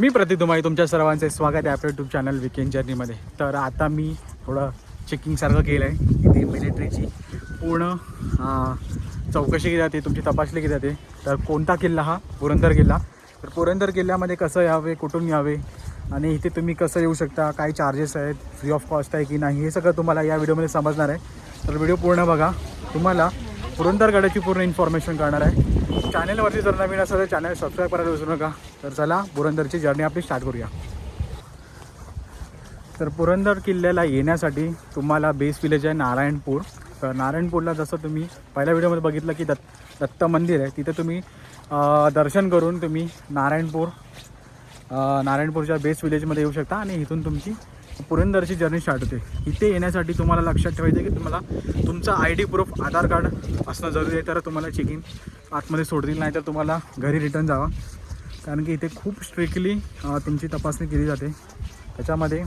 मी प्रतितुमाई तुमच्या सर्वांचे स्वागत आहे आपल्या यूट्यूब चॅनल विकेंड जर्नीमध्ये तर आता मी थोडं चेकिंगसारखं केलं आहे इथे मिलिटरीची पूर्ण चौकशी केली जाते तुमची तपासणी केली जाते. तर कोणता किल्ला हा? पुरंदर किल्ला. तर पुरंदर किल्ल्यामध्ये कसं यावे कुठून यावे आणि इथे तुम्ही कसं येऊ शकता काय चार्जेस आहेत फ्री ऑफ कॉस्ट आहे की नाही हे सगळं तुम्हाला या व्हिडिओमध्ये समजणार आहे. तर व्हिडिओ पूर्ण बघा. तुम्हाला पुरंदरगडाची पूर्ण इन्फॉर्मेशन करणार आहे. चॅनेलवरती जर नवीन असेल तर चॅनल सबस्क्राईब करायला विसरू नका. तर चला पुरंदरची जर्नी आपली स्टार्ट करूया. तर पुरंदर किल्ल्याला येण्यासाठी तुम्हाला बेस विलेज आहे नारायणपूर. तर नारायणपूरला जसं तुम्ही पहिल्या व्हिडिओमध्ये बघितलं की दत्त दत्त मंदिर आहे तिथे तुम्ही दर्शन करून तुम्ही नारायणपूर नारायणपूरच्या बेस विलेजमध्ये येऊ शकता आणि इथून तुमची पुरंदरची जर्नी स्टार्ट होते. इथे येण्यासाठी तुम्हाला लक्षात ठेवायचं की तुम्हाला तुमचा I D proof Aadhaar card असणं जरुरी आहे तर तुम्हाला चेकिंग आतमध्ये सोडतील नाही तर तुम्हाला घरी रिटर्न जावा. कारण की इथे खूप स्ट्रिक्टली तुमची तपासणी केली जाते. त्याच्यामध्ये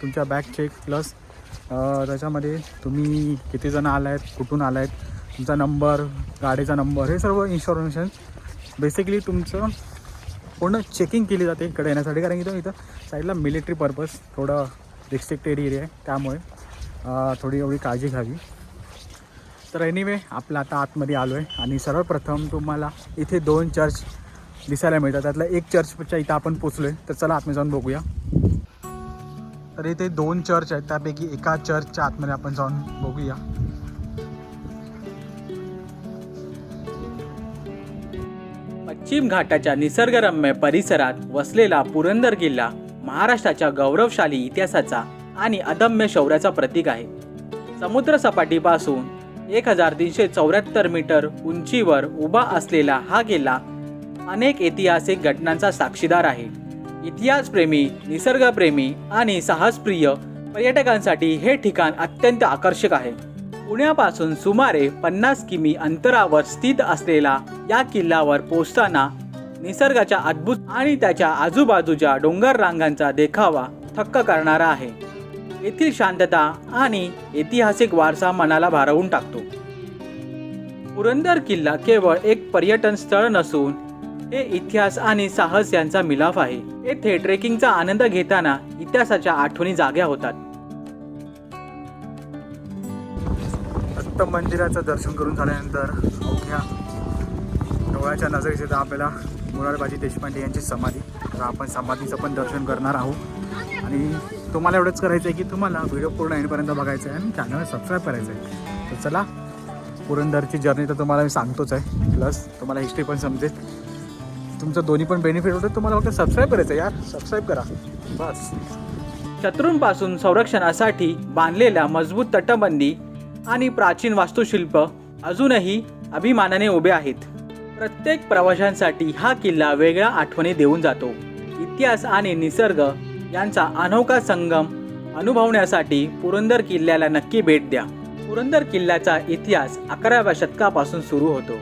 तुमच्या बॅग चेक प्लस त्याच्यामध्ये तुम्ही किती जण आला आहेत कुठून आला आहेत तुमचा नंबर गाडीचा नंबर हे सर्व इन्फॉर्मेशन बेसिकली तुमचं पूर्ण चेकिंग केली जाते इकडे येण्यासाठी. कारण की तो इथं साईडला मिलिटरी पर्पज थोडं रिस्ट्रिक्टेड एरिया आहे. त्यामुळे थोडी एवढी काळजी घ्यावी. तर एनिवे आपलं आता आतमध्ये आलो आहे आणि सर्वप्रथम तुम्हाला इथे दोन चर्च दिसायला मिळतात. त्यातलं एक चर्चच्या इथं आपण पोचलो आहे तर चला आतमध्ये जाऊन बघूया. तर इथे दोन चर्च आहेत. त्यापैकी एका चर्चच्या आतमध्ये आपण जाऊन बघूया. पश्चिम घाटाच्या निसर्गरम्य परिसरात वसलेला पुरंदर किल्ला महाराष्ट्राच्या गौरवशाली इतिहासाचा आणि अदम्य शौर्याचा प्रतीक आहे. समुद्रसपाटीपासून एक हजार तीनशे चौऱ्याहत्तर मीटर उंचीवर उभा असलेला हा किल्ला अनेक ऐतिहासिक घटनांचा साक्षीदार आहे. इतिहासप्रेमी निसर्गप्रेमी आणि साहसप्रिय पर्यटकांसाठी हे ठिकाण अत्यंत आकर्षक आहे. पुण्यापासून सुमारे पन्नास किमी अंतरावर स्थित असलेला या किल्ल्यावर पोहोचताना निसर्गाच्या अद्भुत आणि त्याच्या आजूबाजूच्या डोंगर रांगांचा देखावा थक्क करणारा आहे. येथील शांतता आणि ऐतिहासिक वारसा मनाला भारावून टाकतो. पुरंदर किल्ला केवळ एक पर्यटन स्थळ नसून हे इतिहास आणि साहस यांचा मिलाफ आहे. येथे ट्रेकिंगचा आनंद घेताना इतिहासाच्या आठवणी जाग्या होतात. दत्त मंदिराचं दर्शन करून झाल्यानंतर अवघ्या डोळ्याच्या नजरेस येतं आपल्याला मुरारबाजी देशपांडे यांची समाधी. तर आपण समाधीचं पण दर्शन करणार आहोत. आणि तुम्हाला एवढंच करायचं आहे की तुम्हाला व्हिडिओ पूर्ण येईपर्यंत बघायचं आहे आणि चॅनल सबस्क्राईब करायचं आहे तर चला पुरंदरची जर्नी तर तुम्हाला मी सांगतोच आहे. प्लस तुम्हाला हिस्ट्री पण समजेल. तुमचं दोन्ही पण बेनिफिट होतं तुम्हाला फक्त सबस्क्राईब करायचं आहे यार. सबस्क्राईब करा. बस. शत्रूंपासून संरक्षणासाठी बांधलेल्या मजबूत तटबंदी आणि प्राचीन वास्तुशिल्प अजूनही अभिमानाने उभे आहेत. प्रत्येक प्रवाशांसाठी हा किल्ला वेगळ्या आठवणी देऊन जातो. इतिहास आणि निसर्ग यांचा अनोखा संगम अनुभवण्यासाठी पुरंदर किल्ल्याला नक्की भेट द्या. पुरंदर किल्ल्याचा इतिहास अकराव्या शतकापासून सुरू होतो.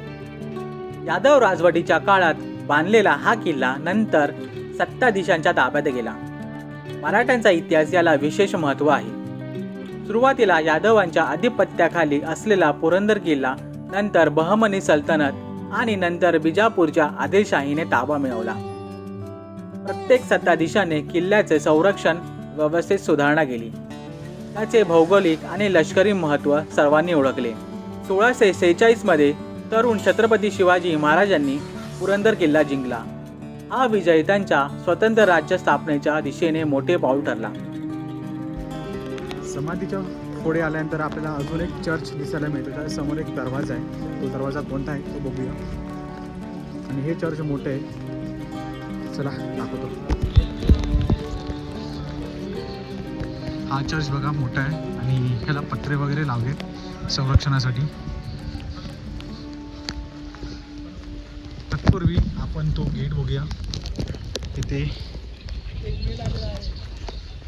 यादव राजवटीच्या काळात बांधलेला हा किल्ला नंतर सत्ताधीशांच्या ताब्यात गेला. मराठ्यांचा इतिहास याला विशेष महत्त्व आहे. सुरुवातीला यादवांच्या आधिपत्याखाली असलेला पुरंदर किल्ला नंतर बहमनी सल्तनत आणि नंतर बिजापूरच्या आदिलशाहीने ताबा मिळवला. प्रत्येक सत्ताधीशाने किल्ल्याचे संरक्षण व्यवस्थेत सुधारणा केली. त्याचे भौगोलिक आणि लष्करी महत्त्व सर्वांनी ओळखले. सोळाशे सेहेचाळीसमध्ये तरुण छत्रपती शिवाजी महाराजांनी पुरंदर किल्ला जिंकला. हा विजय त्यांच्या स्वतंत्र राज्य स्थापनेच्या दिशेने मोठे पाऊल ठरला. समाधीच्या पुढे आल्यानंतर आपल्याला अजून एक चर्च दिसायला मिळतं. त्या समोर एक दरवाजा आहे. तो दरवाजा कोणता आहे तो बघूया. आणि हे चर्च मोठे आहे. चला दाखवतो. हा चर्च बघा मोठा आहे. आणि ह्याला पत्रे वगैरे लावले संरक्षणासाठी. तत्पूर्वी आपण तो गेट बघूया. तिथे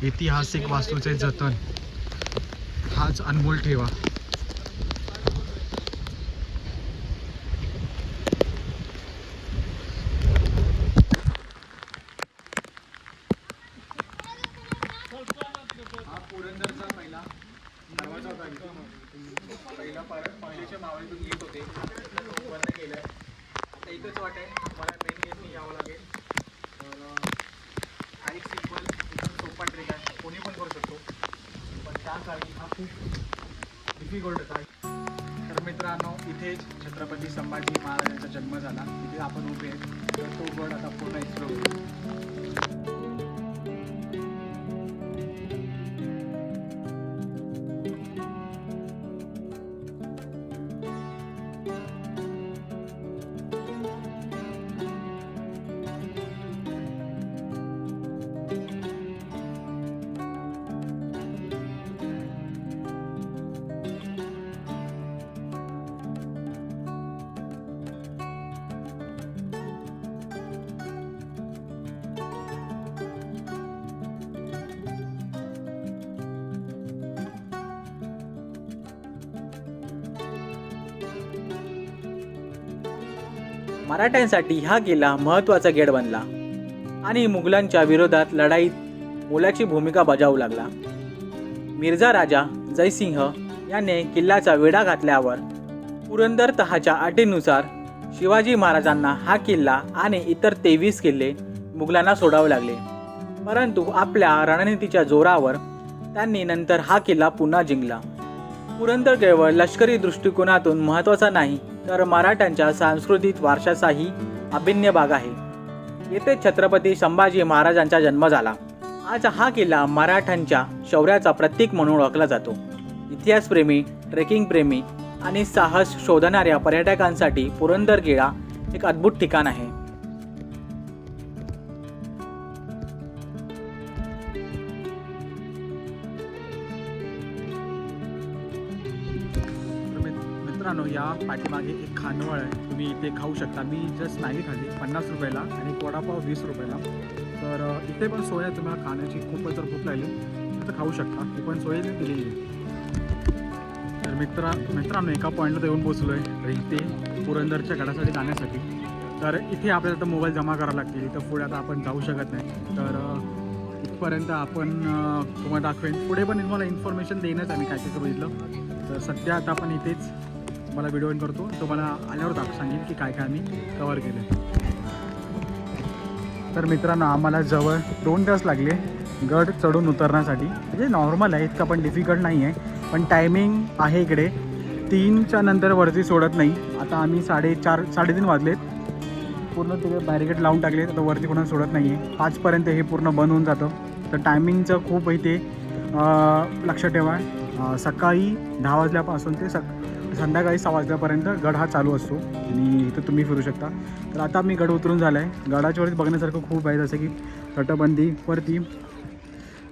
ऐतिहासिक वास्तूचे जतन. हाच अनमोल ठेवा. हा पुरंदरचा पहिला येत होते. मला यावं लागेल. एकदम सोपा ट्रेक आहे. कोणी पण करू शकतो. पण त्यासाठी हा खूप डिफिकल्ट आहे तर मित्रांनो इथेच छत्रपती संभाजी महाराजांचा जन्म झाला. इथे आपण उभे आहेत. तर तो गड आता पूर्ण एक्सप्लोर होईल मराठ्यांसाठी हा किल्ला महत्त्वाचा गेट बनला आणि मुघलांच्या विरोधात लढाईत मोलाची भूमिका बजावू लागला. मिर्झा राजा जयसिंह याने किल्ल्याचा वेढा घातल्यावर पुरंदर तहाच्या अटीनुसार शिवाजी महाराजांना हा किल्ला आणि इतर तेवीस किल्ले मुघलांना सोडावे लागले. परंतु आपल्या रणनीतीच्या जोरावर त्यांनी नंतर हा किल्ला पुन्हा जिंकला. पुरंदर केवळ लष्करी दृष्टिकोनातून महत्त्वाचा नाही तर मराठ्यांच्या सांस्कृतिक वारशाचाही अभिन्न भाग आहे. येथे छत्रपती संभाजी महाराजांचा जन्म झाला. आज हा किल्ला मराठ्यांच्या शौर्याचा प्रतीक म्हणून ओळखला जातो. इतिहासप्रेमी ट्रेकिंग प्रेमी आणि साहस शोधणाऱ्या पर्यटकांसाठी पुरंदर किल्ला एक अद्भुत ठिकाण आहे. या पाठीमागे एक खानवळ आहे. तुम्ही इथे खाऊ शकता. मी जस्ट नाही खाल्ली पन्नास रुपयाला आणि वडापाव वीस रुपयाला. तर इथे पण सोय आहे. तुम्हाला खाण्याची खूपच जर भूक लागली तर खाऊ शकता. ती पण सोय दिलेली आहे. तर मित्रा मित्रांनो एका पॉईंटला येऊन पोचलो आहे तर इथे पुरंदरच्या गडासाठी जाण्यासाठी. तर इथे आपल्याला तर मोबाईल जमा करावा लागतील. इथं पुढे आता आपण जाऊ शकत नाही. तर इथपर्यंत आपण तुम्हाला दाखवेन. पुढे पण तुम्हाला इन्फॉर्मेशन देणंच आम्ही. काय काय बघितलं. तर सध्या आता आपण इथेच मला व्हिडिओ इन करतो. तुम्हाला आल्यावर दाख सांगेन की काय काय आम्ही कवर केलं. तर मित्रांनो आम्हाला जवळ दोन तास लागले गड चढून उतरण्यासाठी. म्हणजे नॉर्मल आहे इतकं पण डिफिकल्ट नाही आहे पण टायमिंग आहे इकडे. तीनच्या नंतर वरती सोडत नाही. आता आम्ही साडेचार साडेतीन वाजलेत. पूर्ण तिकडे बॅरिकेड लावून टाकले तर वरती कोणाला सोडत नाही आहे पाचपर्यंत हे पूर्ण बंद होऊन जातं. तर टायमिंगचं खूप इथे लक्षात ठेवा. सकाळी दहा वाजल्यापासून ते सक संध्याकाळी सहा वाजल्यापर्यंत गड हा चालू असतो आणि इथं तुम्ही फिरू शकता. तर आता मी गड उतरून झाला आहे गडाच्या वरती बघण्यासारखं खूप आहे जसं की तटबंदीवरती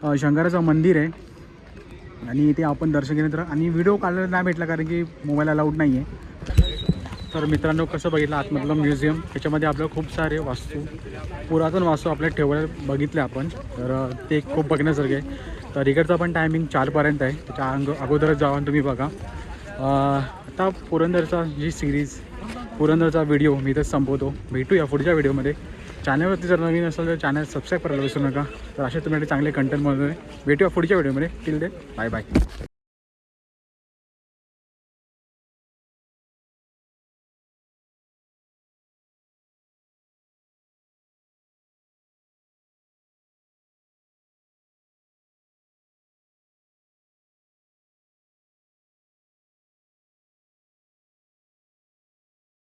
अं, शंकराचं मंदिर आहे. आणि इथे आपण दर्शन घेण्यात तर आणि व्हिडिओ काढायला नाही भेटला कारण की मोबाईल अलाउड नाही आहे तर मित्रांनो कसं बघितलं आतमधलं म्युझियम त्याच्यामध्ये आपल्याला खूप सारे वास्तू पुरातन वास्तू आपल्या ठेवायला बघितले आपण. तर ते खूप बघण्यासारखे आहे. तर इकडचा पण टायमिंग चारपर्यंत आहे. त्याच्या अंग अगोदरच जाऊन तुम्ही बघा. आता पुरंदरचा जी सिरीज पुरंदरचा व्हिडिओ मी तर संपवतो. भेटूया पुढच्या व्हिडिओमध्ये चॅनलवरती जर नवीन असेल तर चॅनल सबस्क्राईब करायला विसरू नका. तर असे तुम्हाला चांगले कंटेंट भेटूया पुढच्या व्हिडिओमध्ये टिल दे बाय बाय